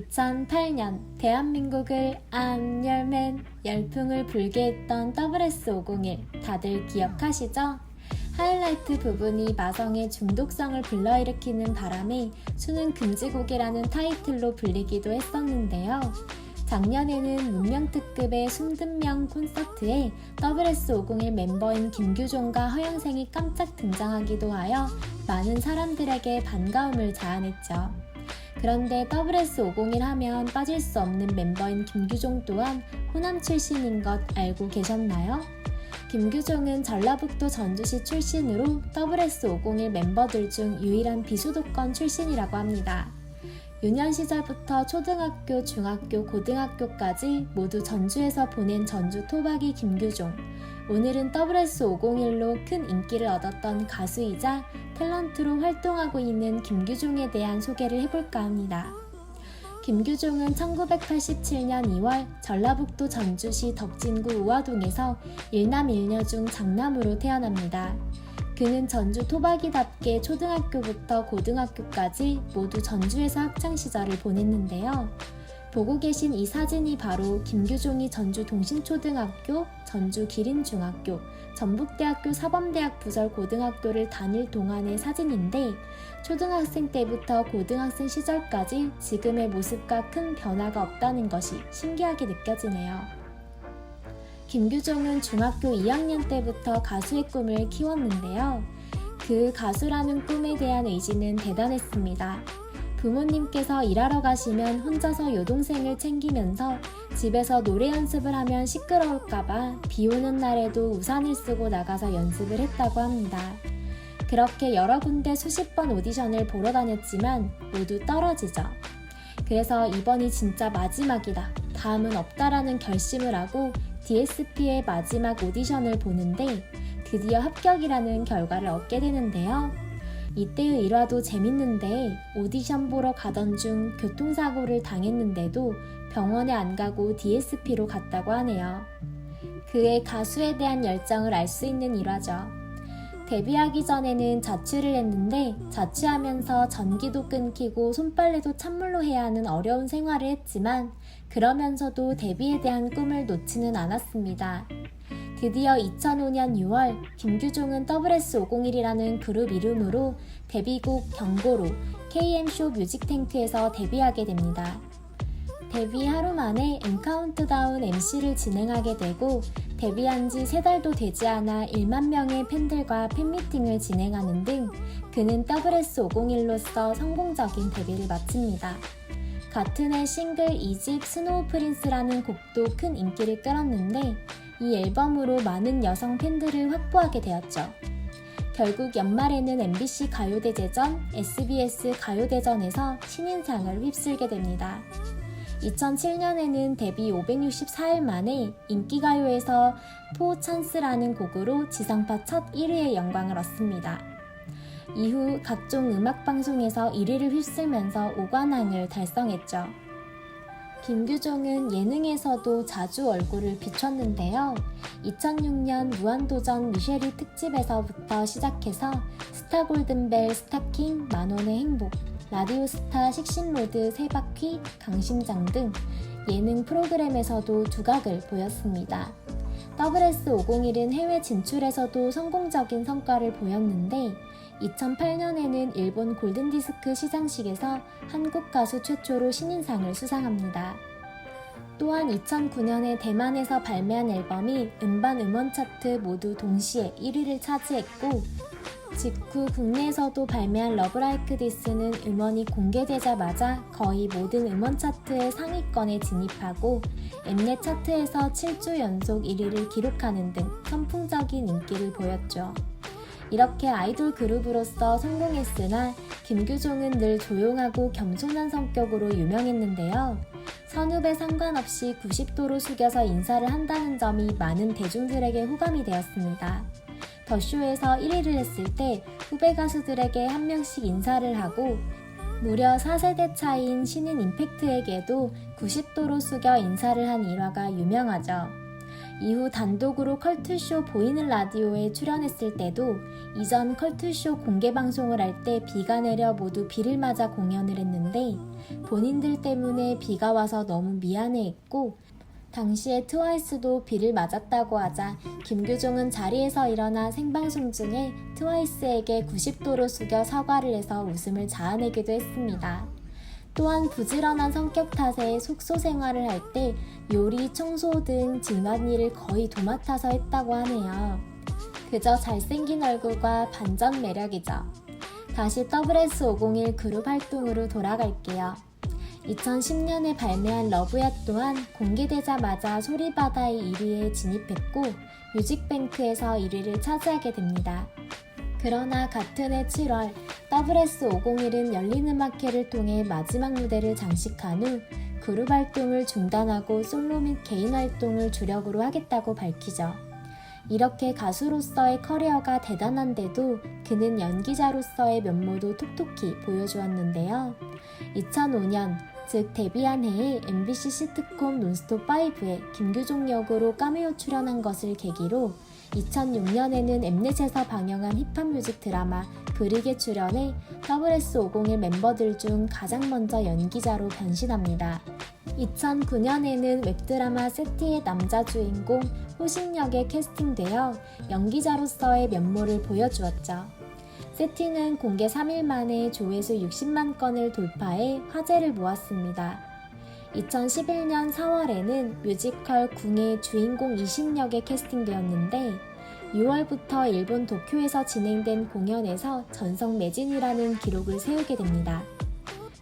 2008년 대한민국을 안열맨 열풍을 불게 했던 WS501 다들 기억하시죠? 하이라이트 부분이 마성의 중독성을 불러일으키는 바람에 수능 금지곡이라는 타이틀로 불리기도 했었는데요. 작년에는 문명특급의 숨든명 콘서트에 WS501 멤버인 김규종과 허영생이 깜짝 등장하기도 하여 많은 사람들에게 반가움을 자아냈죠. 그런데 WS501 하면 빠질 수 없는 멤버인 김규종 또한 호남 출신인 것 알고 계셨나요? 김규종은 전라북도 전주시 출신으로 WS501 멤버들 중 유일한 비수도권 출신이라고 합니다. 유년 시절부터 초등학교, 중학교, 고등학교까지 모두 전주에서 보낸 전주 토박이 김규종. 오늘은 WS501로 큰 인기를 얻었던 가수이자 탤런트로 활동하고 있는 김규종에 대한 소개를 해볼까 합니다. 김규종은 1987년 2월 전라북도 전주시 덕진구 우화동에서 일남 일녀 중 장남으로 태어납니다. 그는 전주 토박이답게 초등학교부터 고등학교까지 모두 전주에서 학창 시절을 보냈는데요. 보고 계신 이 사진이 바로 김규종이 전주 동신초등학교, 전주 기린중학교, 전북대학교 사범대학 부설 고등학교를 다닐 동안의 사진인데 초등학생 때부터 고등학생 시절까지 지금의 모습과 큰 변화가 없다는 것이 신기하게 느껴지네요. 김규종은 중학교 2학년 때부터 가수의 꿈을 키웠는데요. 그 가수라는 꿈에 대한 의지는 대단했습니다. 부모님께서 일하러 가시면 혼자서 여동생을 챙기면서 집에서 노래 연습을 하면 시끄러울까봐 비 오는 날에도 우산을 쓰고 나가서 연습을 했다고 합니다. 그렇게 여러 군데 수십 번 오디션을 보러 다녔지만 모두 떨어지죠. 그래서 이번이 진짜 마지막이다. 다음은 없다라는 결심을 하고 DSP의 마지막 오디션을 보는데 드디어 합격이라는 결과를 얻게 되는데요. 이때의 일화도 재밌는데 오디션 보러 가던 중 교통사고를 당했는데도 병원에 안 가고 DSP로 갔다고 하네요. 그의 가수에 대한 열정을 알 수 있는 일화죠. 데뷔하기 전에는 자취를 했는데 자취하면서 전기도 끊기고 손빨래도 찬물로 해야 하는 어려운 생활을 했지만 그러면서도 데뷔에 대한 꿈을 놓지는 않았습니다. 드디어 2005년 6월 김규종은 WS501이라는 그룹 이름으로 데뷔곡 경고로 KM쇼 뮤직탱크에서 데뷔하게 됩니다. 데뷔 하루 만에 엔카운트다운 MC를 진행하게 되고 데뷔한 지세 달도 되지 않아 1만 명의 팬들과 팬미팅을 진행하는 등 그는 WS501로서 성공적인 데뷔를 마칩니다. 같은 해 싱글 2집 스노우 프린스라는 곡도 큰 인기를 끌었는데 이 앨범으로 많은 여성 팬들을 확보하게 되었죠. 결국 연말에는 MBC 가요대제전, SBS 가요대전에서 신인상을 휩쓸게 됩니다. 2007년에는 데뷔 564일 만에 인기가요에서 포 찬스라는 곡으로 지상파 첫 1위의 영광을 얻습니다. 이후 각종 음악방송에서 1위를 휩쓸면서 5관왕을 달성했죠. 김규종은 예능에서도 자주 얼굴을 비췄는데요. 2006년 무한도전 미쉐리 특집에서부터 시작해서 스타 골든벨, 스타킹, 만원의 행복, 라디오스타 식신로드 세바퀴, 강심장 등 예능 프로그램에서도 두각을 보였습니다. WS501은 해외 진출에서도 성공적인 성과를 보였는데 2008년에는 일본 골든디스크 시상식에서 한국 가수 최초로 신인상을 수상합니다. 또한 2009년에 대만에서 발매한 앨범이 음반 음원 차트 모두 동시에 1위를 차지했고 직후 국내에서도 발매한 러브라이크 디스는 음원이 공개되자마자 거의 모든 음원 차트의 상위권에 진입하고 엠넷 차트에서 7주 연속 1위를 기록하는 등 선풍적인 인기를 보였죠. 이렇게 아이돌 그룹으로서 성공했으나 김규종은 늘 조용하고 겸손한 성격으로 유명했는데요. 선후배 상관없이 90도로 숙여서 인사를 한다는 점이 많은 대중들에게 호감이 되었습니다. 더쇼에서 1위를 했을 때 후배 가수들에게 한 명씩 인사를 하고 무려 4세대 차이인 신인 임팩트에게도 90도로 숙여 인사를 한 일화가 유명하죠. 이후 단독으로 컬투쇼 보이는 라디오에 출연했을 때도 이전 컬투쇼 공개 방송을 할 때 비가 내려 모두 비를 맞아 공연을 했는데 본인들 때문에 비가 와서 너무 미안해했고 당시에 트와이스도 비를 맞았다고 하자 김규종은 자리에서 일어나 생방송 중에 트와이스에게 90도로 숙여 사과를 해서 웃음을 자아내기도 했습니다. 또한 부지런한 성격 탓에 숙소 생활을 할 때 요리, 청소 등 집안일을 거의 도맡아서 했다고 하네요. 그저 잘생긴 얼굴과 반전 매력이죠. 다시 WS501 그룹 활동으로 돌아갈게요. 2010년에 발매한 러브야 또한 공개되자마자 소리바다의 1위에 진입했고 뮤직뱅크에서 1위를 차지하게 됩니다. 그러나 같은 해 7월 WS501은 열린음악회를 통해 마지막 무대를 장식한 후 그룹 활동을 중단하고 솔로 및 개인 활동을 주력으로 하겠다고 밝히죠. 이렇게 가수로서의 커리어가 대단한데도 그는 연기자로서의 면모도 톡톡히 보여주었는데요. 2005년, 즉 데뷔한 해에 MBC 시트콤 논스톱 5에 김규종 역으로 카메오 출연한 것을 계기로 2006년에는 엠넷에서 방영한 힙합 뮤직 드라마 브릭에 출연해 WS501 멤버들 중 가장 먼저 연기자로 변신합니다. 2009년에는 웹드라마 세티의 남자 주인공 호신 역에 캐스팅되어 연기자로서의 면모를 보여주었죠. 세티는 공개 3일 만에 조회수 60만 건을 돌파해 화제를 모았습니다. 2011년 4월에는 뮤지컬 궁의 주인공 이신역에 캐스팅되었는데 6월부터 일본 도쿄에서 진행된 공연에서 전성 매진이라는 기록을 세우게 됩니다.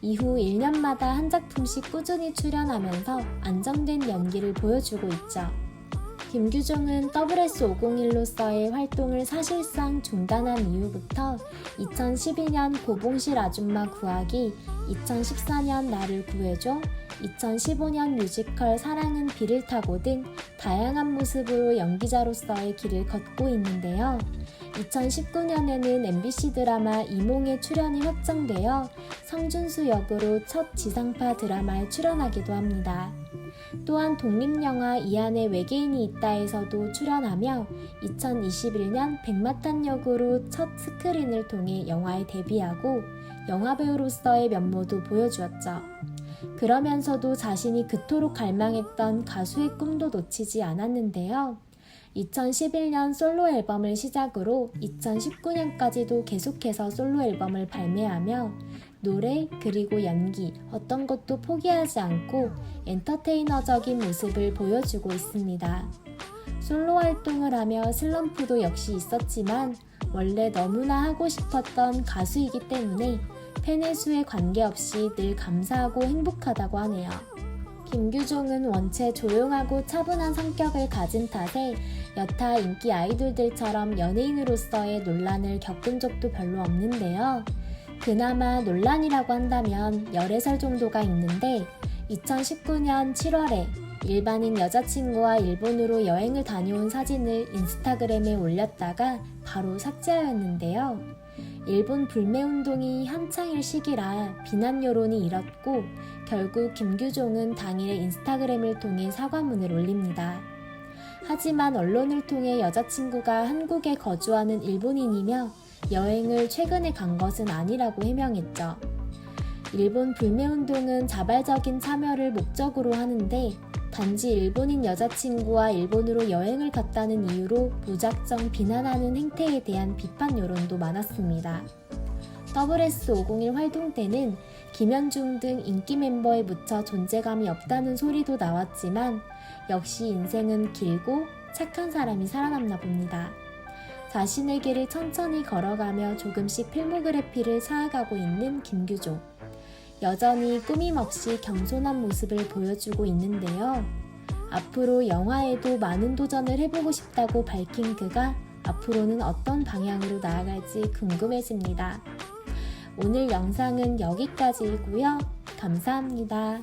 이후 1년마다 한 작품씩 꾸준히 출연하면서 안정된 연기를 보여주고 있죠. 김규종은 WS501로서의 활동을 사실상 중단한 이후부터 2012년 고봉실 아줌마 구하기, 2014년 나를 구해줘, 2015년 뮤지컬 사랑은 비를 타고 등 다양한 모습으로 연기자로서의 길을 걷고 있는데요. 2019년에는 MBC 드라마 이몽에 출연이 확정되어 성준수 역으로 첫 지상파 드라마에 출연하기도 합니다. 또한 독립영화 이 안에 외계인이 있다에서도 출연하며 2021년 백마탄 역으로 첫 스크린을 통해 영화에 데뷔하고 영화배우로서의 면모도 보여주었죠. 그러면서도 자신이 그토록 갈망했던 가수의 꿈도 놓치지 않았는데요. 2011년 솔로 앨범을 시작으로 2019년까지도 계속해서 솔로 앨범을 발매하며 노래 그리고 연기 어떤 것도 포기하지 않고 엔터테이너적인 모습을 보여주고 있습니다. 솔로 활동을 하며 슬럼프도 역시 있었지만 원래 너무나 하고 싶었던 가수이기 때문에 팬의 수에 관계없이 늘 감사하고 행복하다고 하네요. 김규종은 원체 조용하고 차분한 성격을 가진 탓에 여타 인기 아이돌들처럼 연예인으로서의 논란을 겪은 적도 별로 없는데요. 그나마 논란이라고 한다면 열애설 정도가 있는데 2019년 7월에 일반인 여자친구와 일본으로 여행을 다녀온 사진을 인스타그램에 올렸다가 바로 삭제하였는데요. 일본 불매운동이 한창일 시기라 비난 여론이 일었고 결국 김규종은 당일 인스타그램을 통해 사과문을 올립니다. 하지만 언론을 통해 여자친구가 한국에 거주하는 일본인이며 여행을 최근에 간 것은 아니라고 해명했죠. 일본 불매운동은 자발적인 참여를 목적으로 하는데 단지 일본인 여자친구와 일본으로 여행을 갔다는 이유로 무작정 비난하는 행태에 대한 비판 여론도 많았습니다. WS501 활동 때는 김현중 등 인기 멤버에 묻혀 존재감이 없다는 소리도 나왔지만 역시 인생은 길고 착한 사람이 살아남나 봅니다. 자신의 길을 천천히 걸어가며 조금씩 필모그래피를 쌓아가고 있는 김규종. 여전히 꾸밈없이 겸손한 모습을 보여주고 있는데요. 앞으로 영화에도 많은 도전을 해보고 싶다고 밝힌 그가 앞으로는 어떤 방향으로 나아갈지 궁금해집니다. 오늘 영상은 여기까지이고요. 감사합니다.